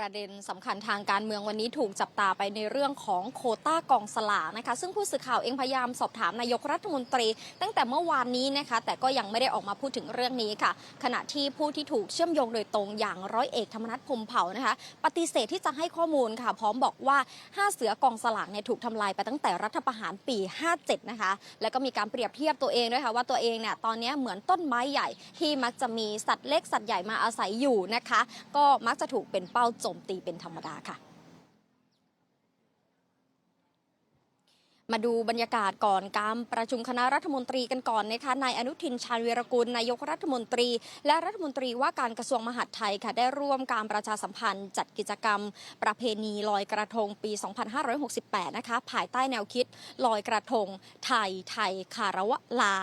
ประเด็นสำคัญทางการเมืองวันนี้ถูกจับตาไปในเรื่องของโคต้ากองสลากนะคะ ซึ่งผู้สื่อข่าวเองพยายามสอบถามนายกรัฐมนตรี ตั้งแต่เมื่อวานนี้นะคะ แต่ก็ยังไม่ได้ออกมาพูดถึงเรื่องนี้ค่ะ ขณะที่ผู้ที่ถูกเชื่อมโยงโดยตรงอย่างร้อยเอกธรรมนัฐพรมเผ่านะคะ ปฏิเสธที่จะให้ข้อมูลค่ะ พร้อมบอกว่าห้าเสือกองสลากเนี่ยถูกทำลายไปตั้งแต่รัฐประหารปี 57 นะคะ แล้วก็มีการเปรียบเทียบตัวเองด้วยค่ะว่าตัวเองเนี่ยตอนนี้เหมือนต้นไม้ใหญ่ที่มักจะมีสัตว์เล็กสัตว์ใหญ่มาอาศัยอยู่นะคะ ก็มักจะถูกเป็นเป้าโจมตีเป็นธรรมดาค่ะ มาดูบรรยากาศก่อนการประชุมคณะรัฐมนตรีกันก่อนนะคะนายอนุทินชาญวีรกุลนายกรัฐมนตรี และรัฐมนตรีว่าการกระทรวงมหาดไทยค่ะได้ร่วมการประชาสัมพันธ์ จัดกิจกรรม ประเพณีลอยกระทงปี 2568 นะคะภายใต้แนวคิด ลอยกระทง ไทย ไทยคารวะลา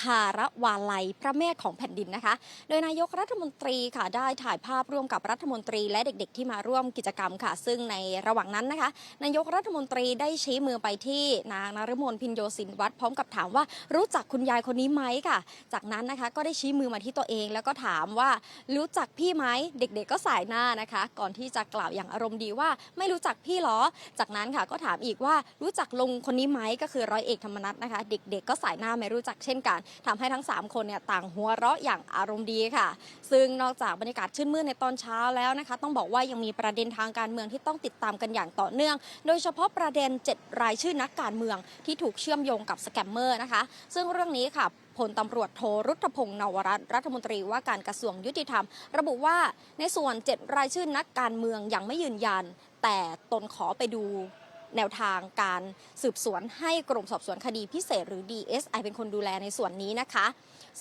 คารวาลัยพระแม่ของแผ่นดินนะคะ โดยนายกรัฐมนตรีค่ะได้ถ่ายภาพร่วมกับรัฐมนตรีและเด็กๆ ที่มาร่วมกิจกรรมค่ะ ซึ่งในระหว่างนั้นนะคะ นายกรัฐมนตรีได้ชี้มือไปที่นางนฤมลพินโยสินวัตรพร้อมกับถามว่ารู้จักคุณยายคนนี้ไหมค่ะ จากนั้นนะคะก็ได้ชี้มือมาที่ตัวเอง แล้วก็ถามว่ารู้จักพี่ไหมเด็ก ๆ ก็สายหน้านะคะ ก่อนที่จะกล่าวอย่างอารมณ์ดีว่าไม่รู้จักพี่หรอ จากนั้นค่ะก็ถามอีกว่ารู้จักลุงคนนี้ไหมก็คือร้อยเอกธรรมนัฐนะคะ เด็ก ๆ ก็สายหน้าไม่รู้จักเช่นกันทำให้ทั้ง 3 คนเนี่ยต่างหัวเราะอย่างอารมณ์ดีค่ะ ซึ่งนอกจากบรรยากาศชื่นมื่นในตอนเช้าแล้วนะคะ ต้องบอกว่ายังมีประเด็นทางการเมืองที่ต้องติดตามกันอย่างต่อเนื่อง โดยเฉพาะประเด็น 7 รายชื่อนักการเมืองที่ถูกเชื่อมโยงกับสแกมเมอร์นะคะ ซึ่งเรื่องนี้ค่ะพลตำรวจโทรุทพงศ์นวรัตน์รัฐมนตรีว่าการกระทรวงยุติธรรม ระบุว่าในส่วน 7 รายชื่อนักการเมืองยังไม่ยืนยัน แต่ตนขอไปดู แนวทางการสืบสวนให้กรมสอบสวนคดีพิเศษหรือ DSI เป็นคนดูแลในส่วนนี้นะคะ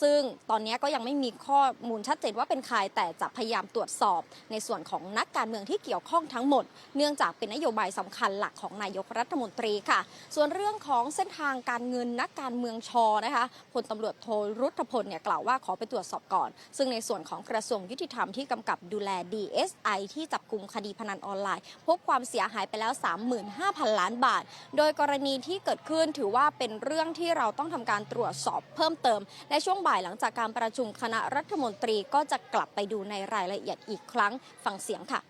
ซึ่งตอนนี้ก็ยังไม่มีข้อมูลชัดเจนว่าเป็นใครแต่จะพยายามตรวจสอบ ในส่วนของนักการเมืองที่เกี่ยวข้องทั้งหมด เนื่องจากเป็นนโยบายสำคัญหลักของนายกรัฐมนตรีค่ะ ส่วนเรื่องของเส้นทางการเงินนักการเมืองชอนะคะพลตำรวจโทรุทพลเนี่ยกล่าวว่าขอไปตรวจสอบก่อน ซึ่งในส่วนของกระทรวงยุติธรรมที่กำกับดูแล DSI ที่จับกลุ่มคดีพนันออนไลน์ พบความเสียหายไปแล้ว 35,000 ล้านบาท โดยกรณีที่เกิดขึ้นถือว่าเป็นเรื่องที่เราต้องทำการตรวจสอบเพิ่มเติมและช่วงบ่ายหลังจากการประชุมคณะรัฐมนตรีก็จะกลับไปดูในรายละเอียดอีกครั้งฟังเสียงค่ะ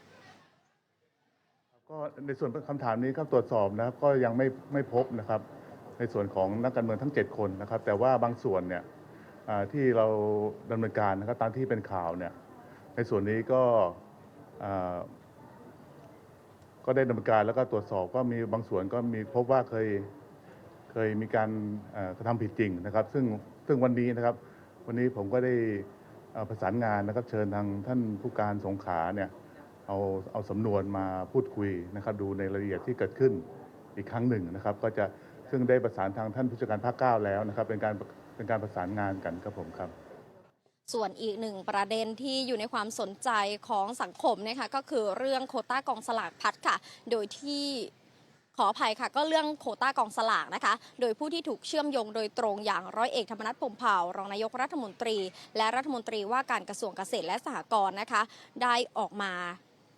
ก็ในส่วนคำถามนี้ครับตรวจสอบนะครับก็ยังไม่ไม่พบนะครับ ในส่วนของนักการเมืองทั้ง 7 คนนะครับ แต่ว่าบางส่วนเนี่ยที่เราดำเนินการนะครับตามที่เป็นข่าวเนี่ยในส่วนนี้ก็ก็ได้ดำเนินการแล้วก็ตรวจสอบก็มีบางส่วนก็มีพบว่าเคยเคยมีการกระทำผิดจริงนะครับ ซึ่ง ซึ่งวันนี้นะครับ วันนี้ผมก็ได้ประสานงานนะครับ เชิญทางท่านผู้การสงขลาเนี่ยเอาเอาสำนวนมาพูดคุยนะครับ ดูในรายละเอียดที่เกิดขึ้นอีกครั้งหนึ่งนะครับ ก็จะซึ่งได้ประสานทางท่านผู้จัดการภาคเก้าแล้วนะครับ เป็นการเป็นการประสานงานกันครับผมครับส่วนอีกหนึ่งประเด็นที่อยู่ในความสนใจของสังคมนะคะก็คือเรื่องโคต้ากองสลากพัดค่ะ โดยที่ ขออภัยค่ะ ก็เรื่องโควต้ากองสลากนะคะ โดยผู้ที่ถูกเชื่อมโยงโดยตรงอย่างร้อยเอกธรรมนัฐพมเผ่ารองนายกรัฐมนตรี และรัฐมนตรีว่าการกระทรวงเกษตรและสหกรณ์นะคะ ได้ออกมา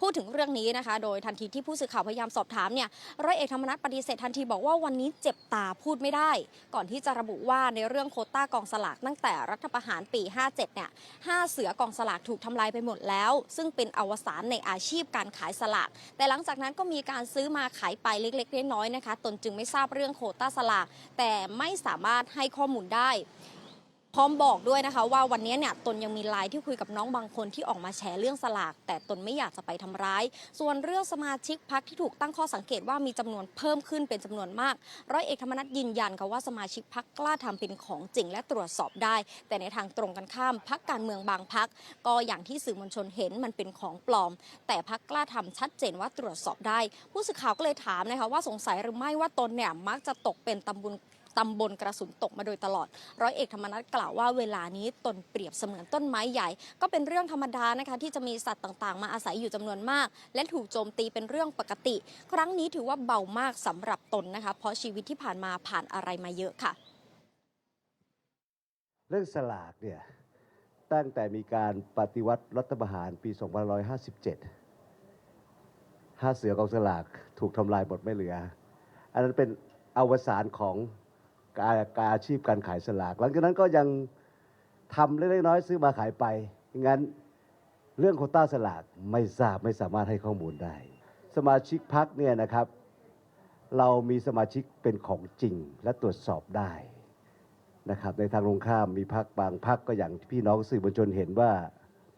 พูดถึงเรื่องนี้นะคะ โดยทันทีที่ผู้สื่อข่าวพยายามสอบถามเนี่ยร้อยเอกธรรมนัฐปฏิเสธทันทีบอกว่าวันนี้เจ็บตาพูดไม่ได้ ก่อนที่จะระบุว่าในเรื่องโคต้ากองสลากตั้งแต่รัฐประหารปี 57 เนี่ยห้าเสือกองสลากถูกทำลายไปหมดแล้ว ซึ่งเป็นอวสานในอาชีพการขายสลาก แต่หลังจากนั้นก็มีการซื้อมาขายไปเล็กๆน้อยๆนะคะ ตนจึงไม่ทราบเรื่องโคต้าสลาก แต่ไม่สามารถให้ข้อมูลได้ พร้อมบอกด้วยนะคะว่าวันนี้เนี่ยตนยังมีไลน์ที่คุยกับน้องบางคนที่ออกมาแชร์เรื่องสลาก แต่ตนไม่อยากจะไปทำร้าย ส่วนเรื่องสมาชิกพักที่ถูกตั้งข้อสังเกตว่ามีจำนวนเพิ่มขึ้นเป็นจำนวนมาก ร้อยเอกธรรมนัฐยืนยันค่ะว่าสมาชิกพักกล้าทำเป็นของจริงและตรวจสอบได้ แต่ในทางตรงกันข้ามพักการเมืองบางพัก ก็อย่างที่สื่อมวลชนเห็นมันเป็นของปลอม แต่พักกล้าทำชัดเจนว่าตรวจสอบได้ ผู้สื่อข่าวก็เลยถามนะคะว่าสงสัยหรือไม่ว่าตนเนี่ยมักจะตกเป็นตำบุญ ตำบลกระสุนตกมาโดยตลอด ร้อยเอกธรรมนัฐกล่าวว่าเวลานี้ตนเปรียบเสมือนต้นไม้ใหญ่ ก็เป็นเรื่องธรรมดานะคะที่จะมีสัตว์ต่างๆ มาอาศัยอยู่จำนวนมาก และถูกโจมตีเป็นเรื่องปกติ ครั้งนี้ถือว่าเบามากสำหรับตนนะคะ เพราะชีวิตที่ผ่านมาผ่านอะไรมาเยอะค่ะ เรื่องสลากเนี่ยตั้งแต่มีการปฏิวัติรัฐประหารปี 2557ห้าเสือกองสลากถูกทำลายหมดไม่เหลือ อันนั้นเป็นอวสานของ การการอาชีพการขายสลาก หลังจากนั้นก็ยังทำเล็กๆน้อยๆซื้อมาขายไปงั้นเรื่องโคต้าสลากไม่ทราบไม่สามารถให้ข้อมูลได้ สมาชิกพักเนี่ยนะครับ เรามีสมาชิกเป็นของจริงและตรวจสอบได้นะครับ ในทางตรงข้ามมีพักบางพักก็อย่างที่พี่น้องสื่อมวลชนเห็นว่า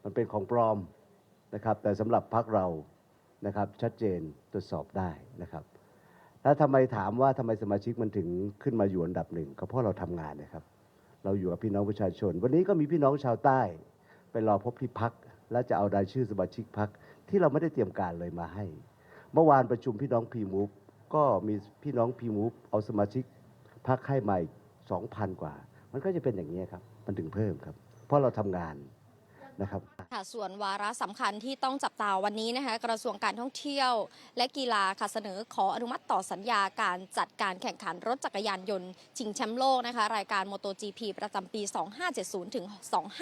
มันเป็นของปลอมนะครับ แต่สำหรับพักเรานะครับชัดเจนตรวจสอบได้นะครับ แล้วทำไมถามว่าทำไมสมาชิกมันถึงขึ้นมาอยู่อันดับหนึ่งก็เพราะเราทำงานนะครับ เราอยู่กับพี่น้องประชาชน วันนี้ก็มีพี่น้องชาวใต้ไปรอพบที่พัก และจะเอารายชื่อสมาชิกพักที่เราไม่ได้เตรียมการเลยมาให้ เมื่อวานประชุมพี่น้องพีมูฟก็มีพี่น้องพีมูฟเอาสมาชิกพักให้มาอีกสองพันกว่า มันก็จะเป็นอย่างนี้ครับ มันถึงเพิ่มครับ เพราะเราทำงาน นะครับค่ะส่วนวาระสำคัญที่ต้องจับตาวันนี้นะคะกระทรวงการท่องเที่ยว และกีฬาค่ะเสนอขออนุมัติต่อสัญญาการจัดการแข่งขันรถจักรยานยนต์ชิงแชมป์โลกนะคะรายการ MotoGP ประจำปี 2570 ถึง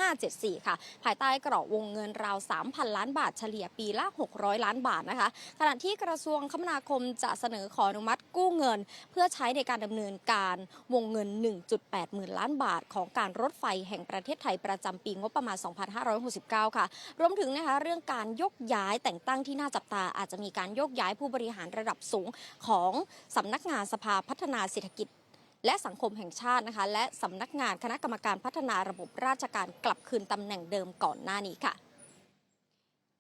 2574 ค่ะ ภายใต้กรอบวงเงินราว 3,000 ล้านบาทเฉลี่ยปีละ 600 ล้านบาทนะคะขณะที่กระทรวงคมนาคมจะเสนอขออนุมัติกู้เงิน เพื่อใช้ในการดำเนินการวงเงิน 1.8 หมื่นล้านบาท ของการรถไฟแห่งประเทศไทยประจำปีงบประมาณ 2 5 6 2569 ค่ะ รวมถึงนะคะเรื่องการยกย้ายแต่งตั้งที่น่าจับตาอาจจะมีการยกย้ายผู้บริหารระดับสูงของสำนักงานสภาพัฒนาเศรษฐกิจและสังคมแห่งชาตินะคะ และสำนักงานคณะกรรมการพัฒนาระบบราชการกลับคืนตำแหน่งเดิมก่อนหน้านี้ค่ะ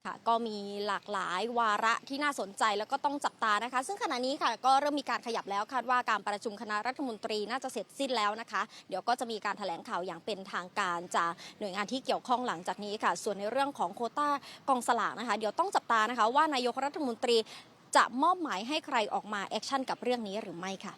ค่ะก็มีหลากหลายวาระที่น่าสนใจแล้วก็ต้องจับตานะคะ ซึ่งขณะนี้ค่ะก็เริ่มมีการขยับแล้วคาดว่าการประชุมคณะรัฐมนตรีน่าจะเสร็จสิ้นแล้วนะคะ เดี๋ยวก็จะมีการแถลงข่าวอย่างเป็นทางการจากหน่วยงานที่เกี่ยวข้องหลังจากนี้ค่ะ ส่วนในเรื่องของโคต้ากองสลากนะคะ เดี๋ยวต้องจับตานะคะ ว่านายกรัฐมนตรีจะมอบหมายให้ใครออกมาแอคชั่นกับเรื่องนี้หรือไม่ค่ะ